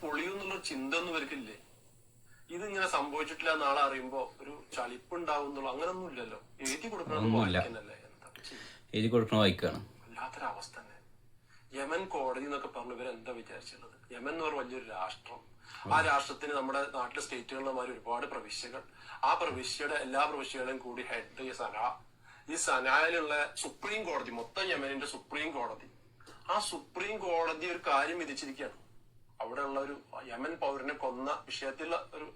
പൊളിയും എന്നുള്ള ചിന്ത ഒന്നും ഇവർക്കില്ലേ? ഇതിങ്ങനെ സംഭവിച്ചിട്ടില്ല നാളെ അറിയുമ്പോ ഒരു ചളിപ്പുണ്ടാവും എന്നുള്ള അങ്ങനൊന്നും ഇല്ലല്ലോ എഴുതി കൊടുക്കണം. വായിക്കാനല്ലേ? എഴുതി കൊടുക്കണ വായിക്കാണ്. വല്ലാത്തൊരവസ്ഥ തന്നെ. യമൻ കോടതി എന്നൊക്കെ പറഞ്ഞു ഇവർ എന്താ വിചാരിച്ചുള്ളത് യമൻ എന്ന് പറഞ്ഞ വലിയൊരു രാഷ്ട്രം. ആ രാഷ്ട്രത്തിന് നമ്മുടെ നാട്ടിലെ സ്റ്റേറ്റുകളിലുമാതിരി ഒരുപാട് പ്രവിശ്യകൾ. ആ പ്രവിശ്യയുടെ എല്ലാ പ്രവിശ്യകളും കൂടി ഹെഡ് ഈ സന. ഈ സനായിലുള്ള സുപ്രീം കോടതി മൊത്തം യമനിന്റെ സുപ്രീം കോടതി. ആ സുപ്രീം കോടതി ഒരു കാര്യം വിധിച്ചിരിക്കുകയാണ്. അവിടെയുള്ള ഒരു യമൻ പൗരനെ കൊന്ന വിഷയത്തിൽ ഒരു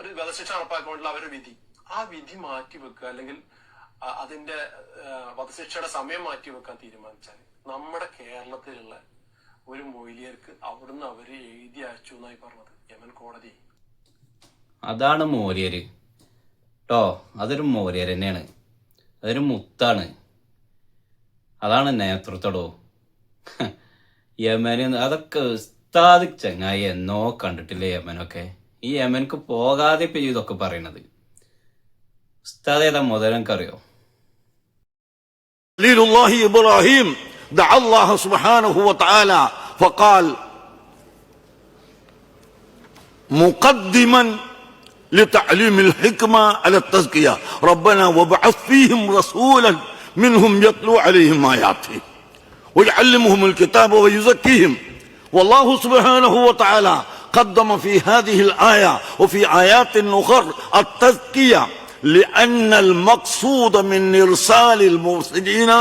ഒരു വധശിക്ഷ നടപ്പാക്കാനുള്ള അവരുടെ വിധി. ആ വിധി മാറ്റി വെക്കുക അല്ലെങ്കിൽ അതിന്റെ വധശിക്ഷയുടെ സമയം മാറ്റി വെക്കാൻ തീരുമാനിച്ചാൽ നമ്മുടെ കേരളത്തിലുള്ള ഒരു മൊയിലിയർക്ക് അവിടുന്ന് അവർ എഴുതി അയച്ചു എന്നായി പറഞ്ഞത് യമൻ കോടതി. അതാണ് മോര്യര്. ട്ടോ അതൊരു മോര്യർ തന്നെയാണ്. അതൊരു മുത്താണ്. അതാണ് നേതൃത്വടോ. യമന് അതൊക്കെ ഉസ്താദ് ചങ്ങായി എന്നോ കണ്ടിട്ടില്ലേ യമനൊക്കെ ഈ യമനക്ക് പോകാതെ ഇപ്പൊ ഇതൊക്കെ പറയണത് ഉസ്താദ് ഏതാ മുതലെനിക്കറിയോ خليل الله ابراهيم دعا الله سبحانه وتعالى فقال مقدما لتعليم الحكمه على التزكيه ربنا وابعث فيهم رسولا منهم يتلو عليهم اياته ويعلمهم الكتاب ويزكيهم والله سبحانه وتعالى قدم في هذه الآية وفي آيات أخرى التزكية لأن المقصود من إرسال المرسلين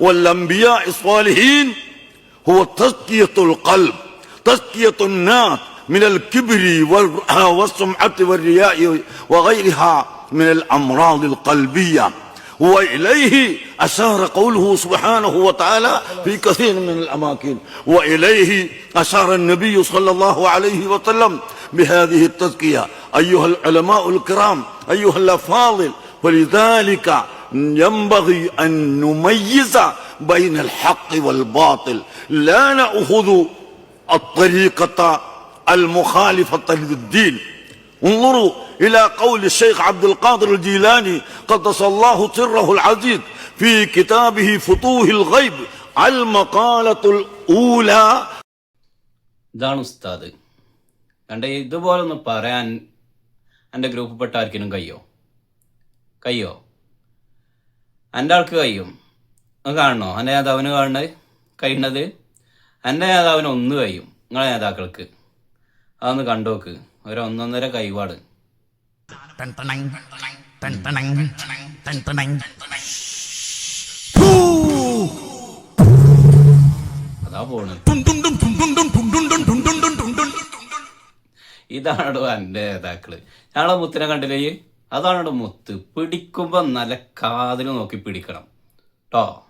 والأنبياء الصالحين هو تزكية القلب تزكية الناس من الكبر والسمعة والرياء وغيرها من الأمراض القلبية. واليه أشار قوله سبحانه وتعالى في كثير من الأماكن. وإليه أشار النبي صلى الله عليه وسلم بهذه التزكية. أيها العلماء الكرام أيها الأفاضل ولذلك ينبغي أن نميز بين الحق والباطل. لا نأخذ الطريقة المخالفة للدين. انظروا الى قول الشيخ عبد القادر الجيلاني قدس الله سره العزيز في كتابه فتوح الغيب المقاله الاولى ഇതാണ് ഉസ്താദ് കണ്ട ഇതുപോലൊന്ന് പറയാൻ എൻ്റെ ഗ്രൂപ്പിൽപ്പെട്ട ആർക്കിനും കഴിയോ കഴിയോ എൻ്റെ ആൾക്ക് കഴിയും അത് കാണണോ എൻ്റെ നേതാവിന് കാണുന്നത് കഴിയുന്നത് എൻ്റെ നേതാവിന് ഒന്ന് കഴിയും നിങ്ങളെ നേതാക്കൾക്ക് അതൊന്ന് കണ്ടോക്ക് ഒരൊന്നൊന്നര കൈവാട്. അതാ പോണ്. ഇതാണോ എന്റെ നേതാക്കൾ. ഞങ്ങളെ മുത്തിനെ കണ്ടില്ലേ? അതാണോ മുത്ത്. പിടിക്കുമ്പോ നല്ല കാതിൽ നോക്കി പിടിക്കണം. കേട്ടോ